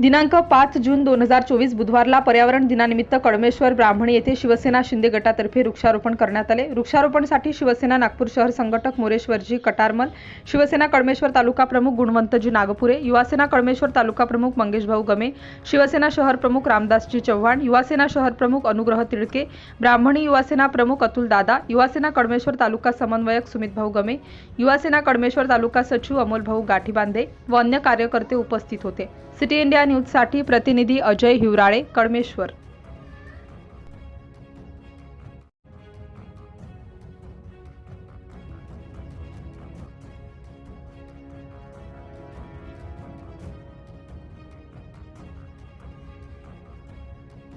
दिनांक पाच जून दोन हजार चोवीस बुधवारला पर्यावरण दिनानिमित्त कडमेश्वर ब्राह्मणी येथे शिवसेना शिंदे गटातर्फे वृक्षारोपण करण्यात आले. वृक्षारोपणसाठी शिवसेना नागपूर शहर संघटक मोरेश्वरजी कटारमल शिवसेना कडमेश्वर तालुका प्रमुख गुणवंतजी नागपुरे युवासेना कडमेश्वर तालुका प्रमुख मंगेशभाऊ गमे शिवसेना शहर प्रमुख रामदासजी चव्हाण युवासेना शहर प्रमुख अनुग्रह तिळके ब्राह्मणी युवासेना प्रमुख अतुल दादा युवासेना कडमेश्वर तालुका समन्वयक सुमितभाऊ गमे युवासेना कडमेश्वर तालुका सचिव अमोलभाऊ गाठीबांधे व अन्य कार्यकर्ते उपस्थित होते. सिटी इंडिया न्यूजसाठी प्रतिनिधी अजय हिवराळे कडमेश्वर